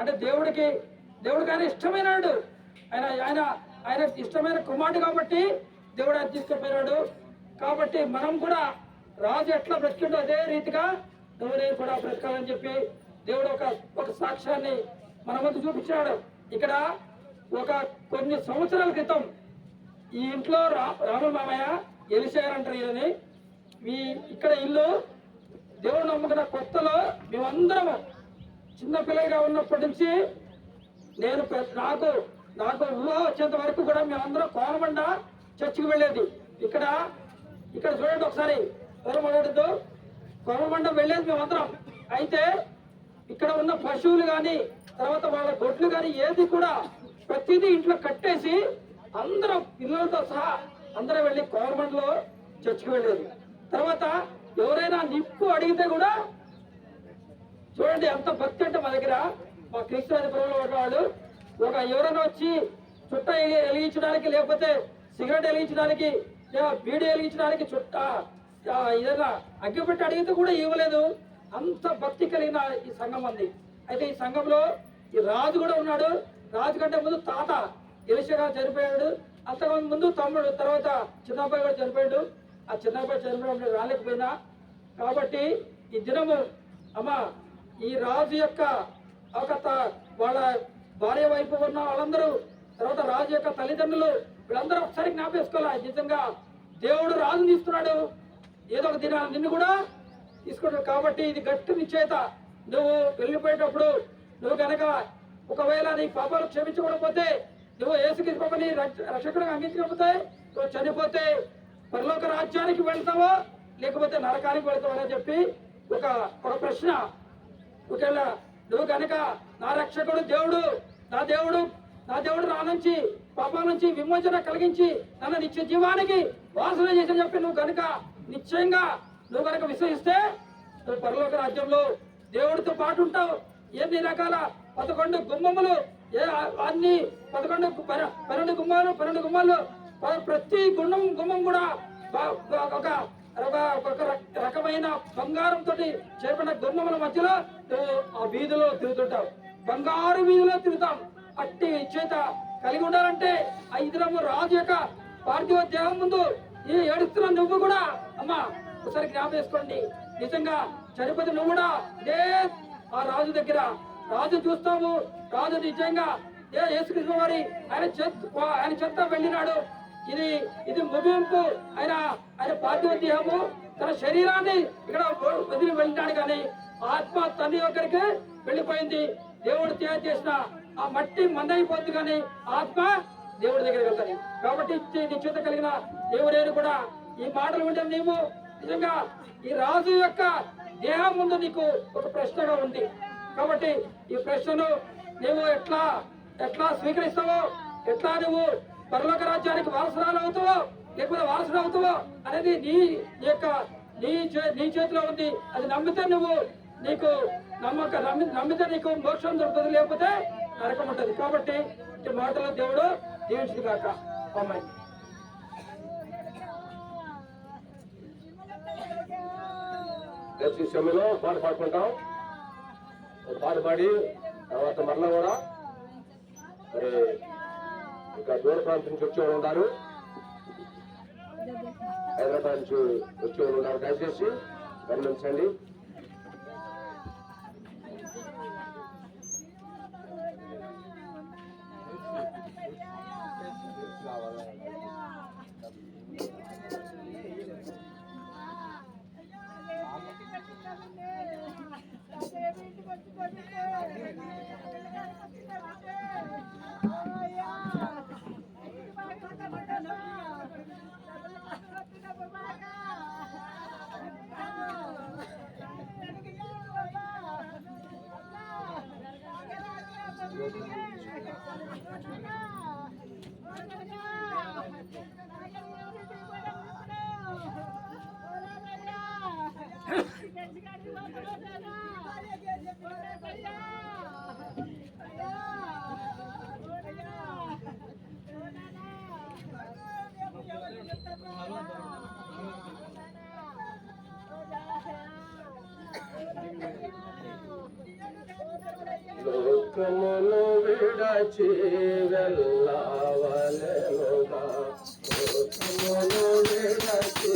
అంటే దేవుడికి దేవుడికి ఆయన ఇష్టమైనాడు. ఆయన ఆయన ఆయన ఇష్టమైన కుమారుడు కాబట్టి దేవుడు ఆయన తీసుకుపోయినాడు. కాబట్టి మనం కూడా రాజు ఎట్లా బ్రతికిండో అదే రీతిగా నువ్వు నేను కూడా బ్రతకాలని చెప్పి దేవుడు ఒక ఒక సాక్ష్యాన్ని మన ముందు చూపించాడు. ఇక్కడ ఒక కొన్ని సంవత్సరాల క్రితం ఈ ఇంట్లో రా రామమామయ్య ఎలిసేయర్ అంటారు ఈయనని. మీ ఇక్కడ ఇల్లు దేవుడు నమ్ముకున్న కొత్తలో మేమందరము చిన్నపిల్లగా ఉన్నప్పటి నుంచి నేను నాకు నాకు ఊహ వచ్చేంత వరకు కూడా మేమందరం కోనమండ చర్చికి వెళ్ళేది. ఇక్కడ ఇక్కడ చూడండి ఒకసారి. కోనమండదు కోనమండ వెళ్ళేది మేమందరం. అయితే ఇక్కడ ఉన్న పశువులు కానీ తర్వాత వాళ్ళ గొడ్లు కానీ ఏది కూడా ప్రతిదీ ఇంట్లో కట్టేసి అందరం పిల్లలతో సహా అందరం వెళ్ళి కోరమండలో చర్చికి వెళ్ళేది. తర్వాత ఎవరైనా నిప్పు అడిగితే కూడా చూడండి ఎంత భక్తి అంటే మా దగ్గర మా క్రీస్తురాజు ప్రభులు వాళ్ళు ఒక ఎవరైనా వచ్చి చుట్ట వెలిగించడానికి లేకపోతే సిగరెట్ వెలిగించడానికి బీడి బీడీ వెలిగించడానికి చుట్ట ఏదైనా అగ్గిపెట్టి అడిగితే కూడా ఇవ్వలేదు. అంత భక్తి కలిగిన ఈ సంఘం అంది అయితే ఈ సంఘంలో ఈ రాజు కూడా ఉన్నాడు. రాజు కంటే ముందు తాత ఎలిషగా చనిపోయాడు. అంతకుముందు ముందు తమ్ముడు తర్వాత చిన్నబ్బాయి కూడా చనిపోయాడు. ఆ చిన్నబ్బాయి చనిపోయినప్పుడు రాలేకపోయినా. కాబట్టి ఈ దినము అమ్మ ఈ రాజు యొక్క ఒక వాళ్ళ భార్య వైపు ఉన్న వాళ్ళందరూ తర్వాత రాజు యొక్క తల్లిదండ్రులు వీళ్ళందరూ ఒకసారి జ్ఞాపేసుకోవాలి. నిజంగా దేవుడు రాజుని తీస్తున్నాడు ఏదో ఒక దిన నిన్ను కూడా తీసుకుంటాడు. కాబట్టి ఇది గట్టి నిశ్చేత నువ్వు వెళ్ళిపోయేటప్పుడు నువ్వు కనుక ఒకవేళ నీ పాపాలు క్షమించకపోతే నువ్వు ఏసుకి పాపని రక్షకుడిగా అందించకపోతే నువ్వు చనిపోతే పరలోక రాజ్యానికి వెళ్తావా? లేకపోతే నరకానికి వెళ్తావా? అని చెప్పి ఒక ఒక ప్రశ్న ఒకవేళ నువ్వు కనుక నా రక్షకుడు దేవుడు నా దేవుడు నా దేవుడు నా నుంచి పాపం నుంచి విమోచన కలిగించి నన్ను నిత్య జీవానికి వాసన చేసి చెప్పి నువ్వు కనుక నిశ్చయంగా నువ్వు కనుక విశ్వసిస్తే నువ్వు పరలోక రాజ్యంలో దేవుడితో పాటు ఉంటావు. ఎన్ని రకాల పదకొండు గుమ్మములు ఏ అన్ని పదకొండు పన్నెండు గుమ్మాలు పన్నెండు గుమ్మాలు ప్రతి గుండం గుమ్మం కూడా ఒక ఒక- ఒక రకమైన బంగారంతో చేపడిన గుమ్మముల మధ్యలో ఆ వీధిలో తిరుగుతుంటాం బంగారు వీధిలో తిరుగుతాం. అట్టి చేత కలిగి ఉండాలంటే ఆ ఇద్దరము రాజు యొక్క పార్థివ దేహం ముందు ఈ ఏడుస్తున్న నువ్వు కూడా అమ్మా ఒకసారి జ్ఞాపం చేసుకోండి. నిజంగా చనిపోతే నువ్వు కూడా ఇదే ఆ రాజు దగ్గర. రాజు చూస్తాము. రాజు నిజంగా ఏ యేసుకృష్ణ వారి ఆయన చెత్త ఆయన చెత్త వెళ్ళినాడు. ఇది ఇది ముగింపు. ఆయన ఆయన పార్థివ దేహము తన శరీరాన్ని ఇక్కడ వదిలి వెళ్ళినాడు కానీ ఆత్మ తల్లి ఒకరికి వెళ్ళిపోయింది. దేవుడు తయారు చేసిన ఆ మట్టి మందైపోద్ది కానీ ఆత్మ దేవుడి దగ్గరికి వెళ్తాయి కాబట్టి నిశ్చిత కలిగిన దేవుడేని కూడా ఈ మాటలు ఉంటే నీవు. నిజంగా ఈ రాజు యొక్క దేహం ముందు నీకు ఒక ప్రశ్నగా ఉంది. కాబట్టి ఈ ప్రశ్నను నువ్వు ఎట్లా ఎట్లా స్వీకరిస్తావో ఎట్లా నువ్వు పరలోక రాజ్యానికి వారసురాలు అవుతావో లేకపోతే వారసుడు అవుతావో అనేది నీ యొక్క నీ చే- నీ చేతిలో ఉంది. అది నమ్మితే నువ్వు నీకు నమ్మక నమ్మి నమ్మితే నీకు మోక్షం దొరుకుతుంది లేకపోతే నరకం ఉంటుంది. కాబట్టి ఈ మాటలో దేవుడు దీవించుడు కాక అమ్మాయి సమయంలో పాట పాడుకుంటాం. పాట పాడి తర్వాత మరలా కూడా మరి ఇంకా దూర ప్రాంతం నుంచి వచ్చేవాళ్ళు ఉన్నారు. హైదరాబాద్ నుంచి వచ్చేవాళ్ళు ఉన్నారు. దయచేసి గమనించండి. Go, go, go. విడచి వెళ్ళవలెనుగా. లోకమును విడచి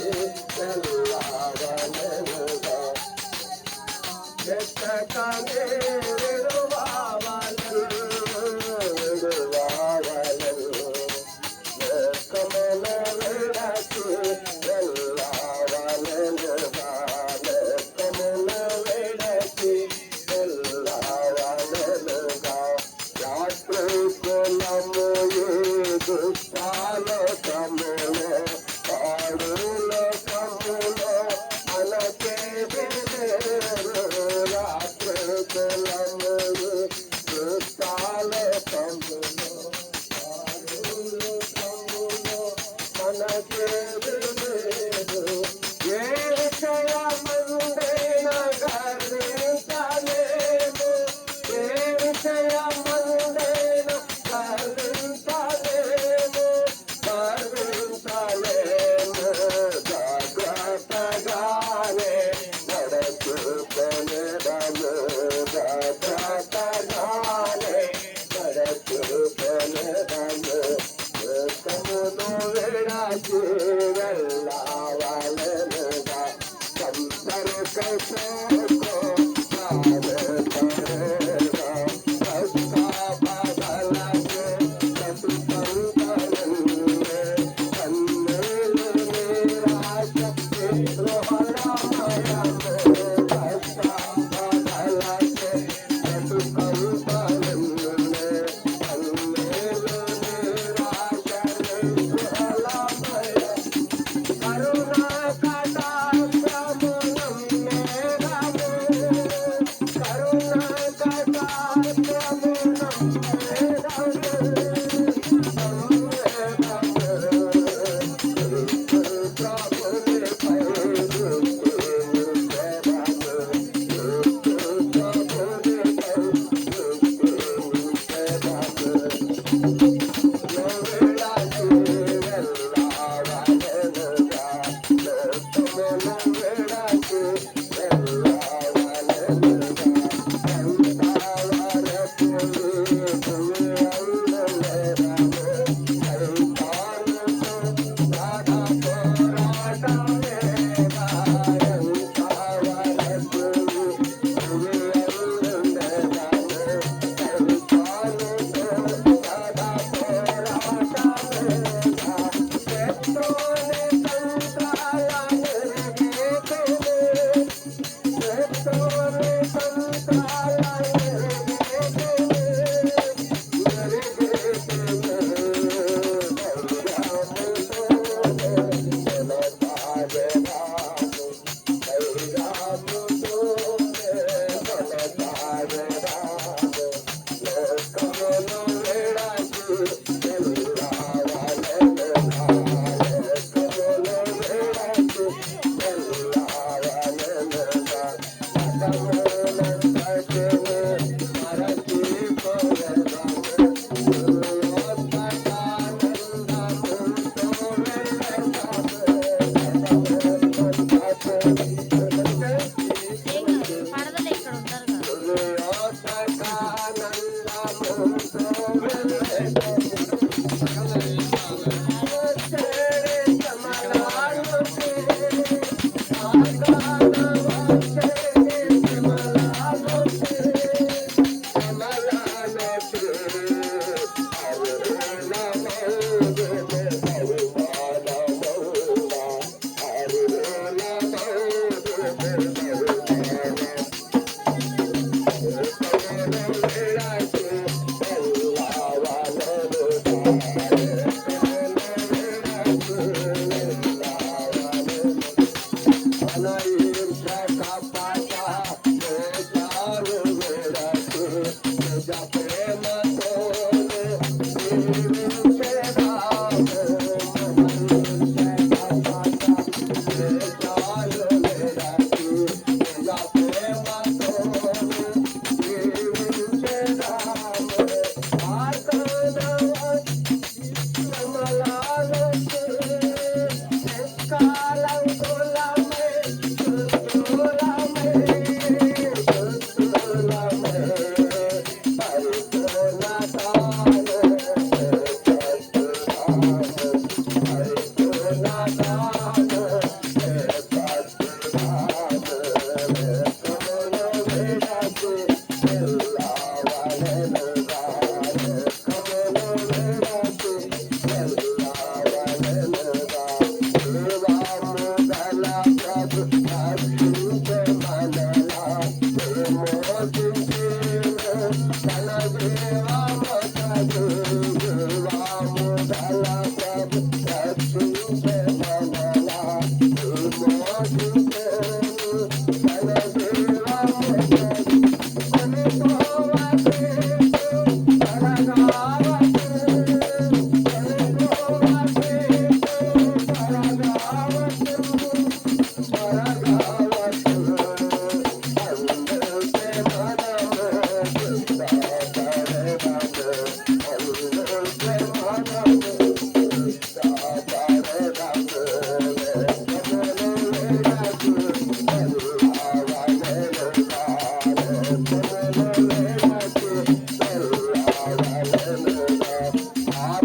Ah,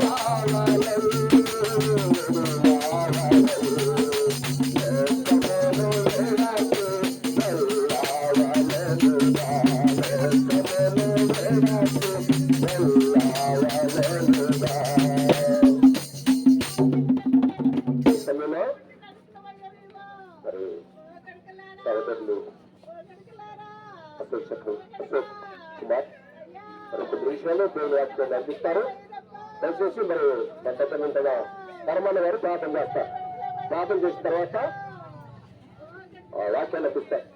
సమయంలో దయచేసి మరి మన పెద్దలంతగా పరమాన్న గారు ప్రార్థన చేస్తారు ప్రార్థన చేసిన తర్వాత ఆ వాక్యాన్ని అందిస్తారు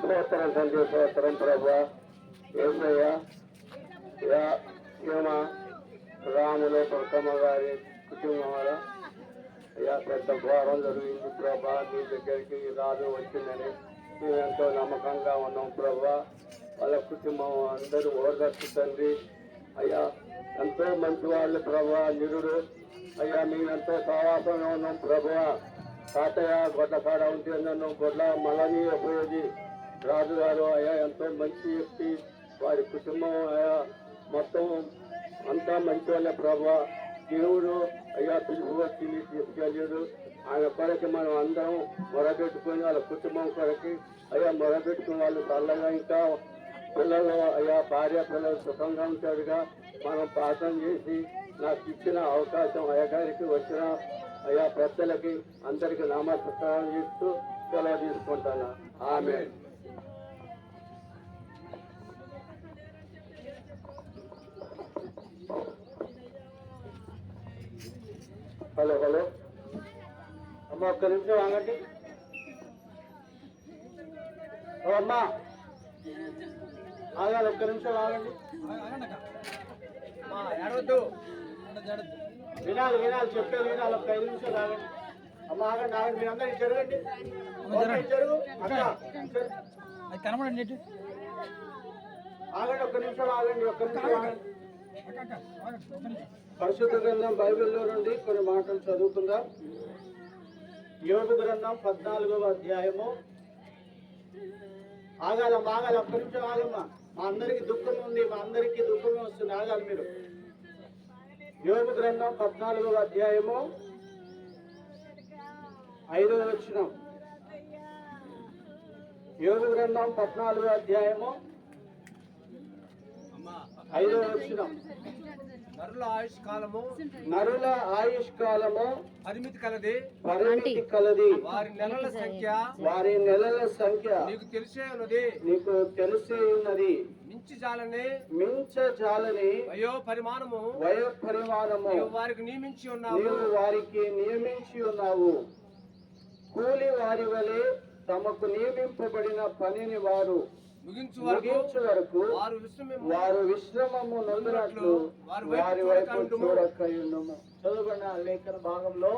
స్తోత్రం తండ్రి స్తోత్రం ప్రభా ఏసయ్య యా క్షేమ రాములు పరకమ్మ గారి కుటుంబం వారు అయ్యా పెద్ద ఘోరం జరిగింది ప్రభా నీ దగ్గరికి రాజు వచ్చిందని మేము ఎంతో నమ్మకంగా ఉన్నాం ప్రభా. వాళ్ళ కుటుంబం అందరూ ఓదార్చు తండ్రి అయ్యా ఎంతో మంచి వాళ్ళు ప్రభా నిరుడు. అయ్యా మేమెంతో సహవాసంగా ఉన్నాం ప్రభా. తాతయ్య గొడ్ల కాడ ఉంటే నన్ను గొడ్ల మలని ఉపయోగి. రాజుగారు అయ్యా ఎంతో మంచి వ్యక్తి. వారి కుటుంబం అయ్యా మొత్తం అంతా మంచి వాళ్ళే ప్రభా. దేవుడు అయ్యా పిలుపు వచ్చి తీసుకెళ్ళాడు ఆయన కొరకి మనం అందరం మొరబెట్టుకొని వాళ్ళ కుటుంబం కొరకి అయ్యా మొరబెట్టుకుని వాళ్ళు చల్లగా ఇంకా పిల్లలు అయ్యా భార్య పిల్లలు సుఖంగా ఉంటాడుగా మనం పాఠం చేసి నాకు ఇచ్చిన అవకాశం అయ్యగారికి వచ్చిన అయ్యా పెద్దలకి అందరికి నామస్కారం చేస్తూ సెలవు తీసుకుంటాను. ఆమె. Hello hello. అమ్మ ఒక్క నిమిషం ఆగండి. ఓ అమ్మా. ఆగాలి ఒక్క నిమిషం ఆగండి. వినాలి వినాలి చెప్పేది వినాలి ఒక్క ఐదు నిమిషాలు ఆగండి. అమ్మ ఆగండి ఆగండి మీరు అందరికి జరగండి. జరుగు. అది కనబడండి. ఆగండి ఒక్క నిమిషం ఆగండి ఒక్క నిమిషం ఆగండి. పరిశుద్ధ గ్రంథం బైబిల్లో నుండి కొన్ని మాటలు చదువుకుందాం. యోగ గ్రంథం పద్నాలుగవ అధ్యాయము. ఆగాల ఆగాలి ఒక్క నిమిషం ఆగమ్మా. మా అందరికి దుఃఖం ఉంది మా అందరికి దుఃఖం వస్తుంది. ఆగాలి మీరు. యోగ గ్రంథం పద్నాలుగవ అధ్యాయము. ఐదవ వచ్చిన యోగ గ్రంథం పద్నాలుగో అధ్యాయము. ఐదవ వచ్చిన నరుల ఆయుష్ కాలము నరుల ఆయుష్ కాలము పరిమితి కలది. పరిమితి కలది. వారి నెలల సంఖ్య వారి నెలల సంఖ్య నీకు తెలిసే ఉన్నది. నీకు తెలిసి ఉన్నది. మించి జాలని మించజాలని వయో పరిమాణము వయ పరిమాణము వారికి నియమించి ఉన్నావు. నీవు వారికి నియమించి ఉన్నావు. కూలి వారి వలె తమకు నియమింపబడిన పనిని వారు ముగించు వరకు వారు వారు విశ్రమము నొందినట్లు వారి వైపు. చూడకయుండుము చదువుకున్న లేఖన భాగంలో